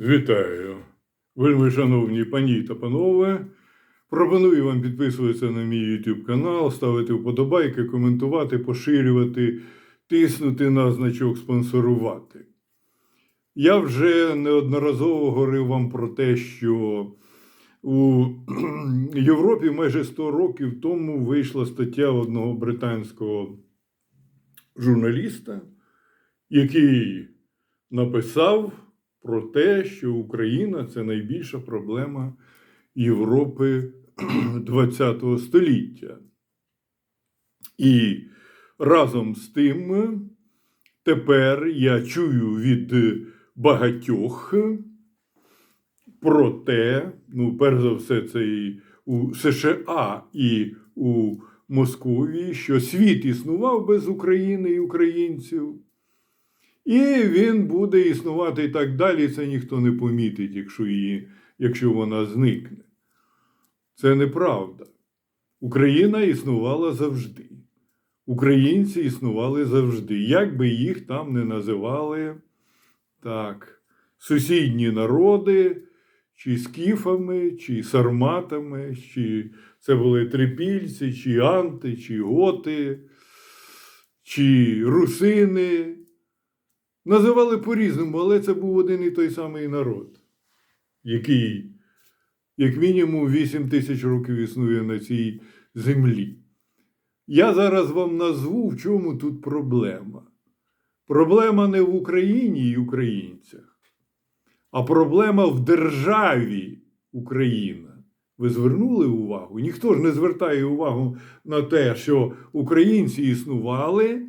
Вітаю, вельми шановні пані та панове. Пропоную вам підписуватися на мій YouTube канал, ставити вподобайки, коментувати, поширювати, тиснути на значок спонсорувати. Я вже неодноразово говорив вам про те, що у Європі майже 100 років тому вийшла стаття одного британського журналіста, який написав про те, що Україна це найбільша проблема Європи ХХ століття. І разом з тим тепер я чую від багатьох про те, ну, перш за все, це і у США і у Московії, що світ існував без України і українців. І він буде існувати і так далі. Це ніхто не помітить, якщо, її, якщо вона зникне. Це неправда. Україна існувала завжди. Українці існували завжди. Як би їх там не називали так, сусідні народи, чи скіфами, чи сарматами, чи це були трипільці, чи анти, чи готи, чи русини. Називали по-різному, але це був один і той самий народ, який, як мінімум, 8 тисяч років існує на цій землі. Я зараз вам назву, в чому тут проблема. Проблема не в Україні і українцях, а проблема в державі Україна. Ви звернули увагу? Ніхто ж не звертає увагу на те, що українці існували,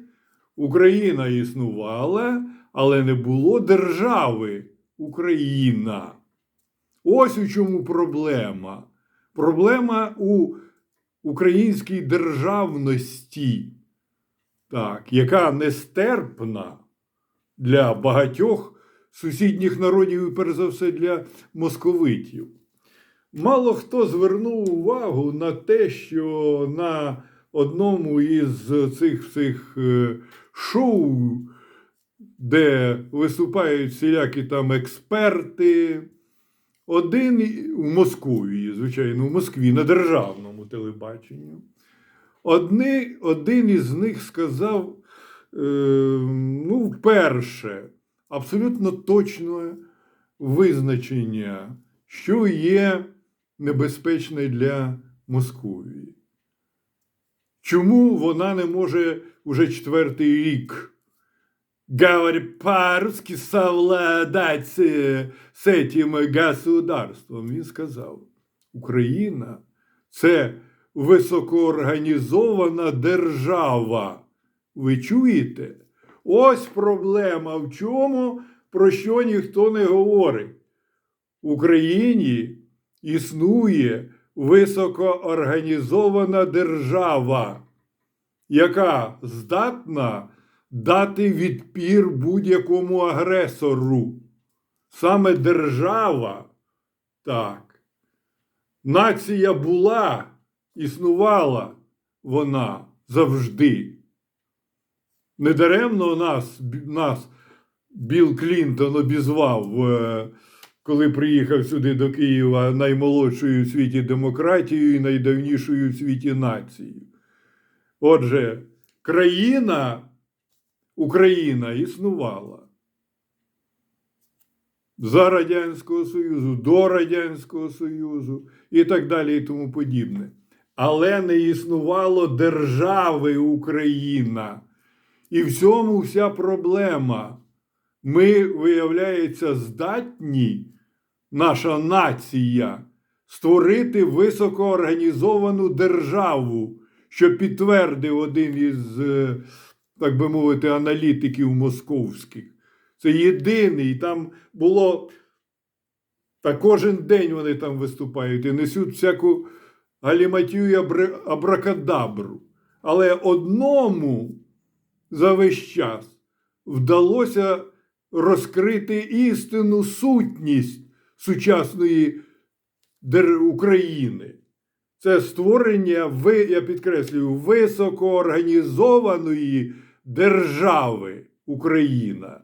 Україна існувала але не було держави Україна. Ось у чому проблема. Проблема у українській державності, так, яка нестерпна для багатьох сусідніх народів і, перш за все, для московитів. Мало хто звернув увагу на те, що на одному із цих цих е, шоу де виступають всілякі там експерти. Один в Московії, звичайно, в Москві на державному телебаченні. Одни, один із них сказав, е, ну, вперше, абсолютно точне визначення, що є небезпечне для Московії. Чому вона не може уже четвертий рік говорит по-русски совладать з цим государством. Він сказав: Україна це високоорганізована держава. Ви чуєте? Ось проблема в чому, про що ніхто не говорить. В Україні існує високоорганізована держава, яка здатна дати відпір будь-якому агресору. Саме держава, так, нація була, існувала вона завжди. Недаремно нас, нас Білл Клінтон обізвав, е, коли приїхав сюди до Києва наймолодшою в світі демократією і найдавнішою в світі нацією. Отже, країна. Україна існувала за Радянського Союзу, до Радянського Союзу і так далі і тому подібне. Але не існувало держави Україна. І в цьому вся проблема. Ми, виявляється, здатні, наша нація, створити високоорганізовану державу, що підтвердив один із е, так би мовити, аналітиків московських. Це єдиний. Там було. Та кожен день вони там виступають і несуть всяку галіматію і абракадабру. Але одному за весь час вдалося розкрити істинну сутність сучасної України. Це створення, я підкреслюю, високоорганізованої держави Україна.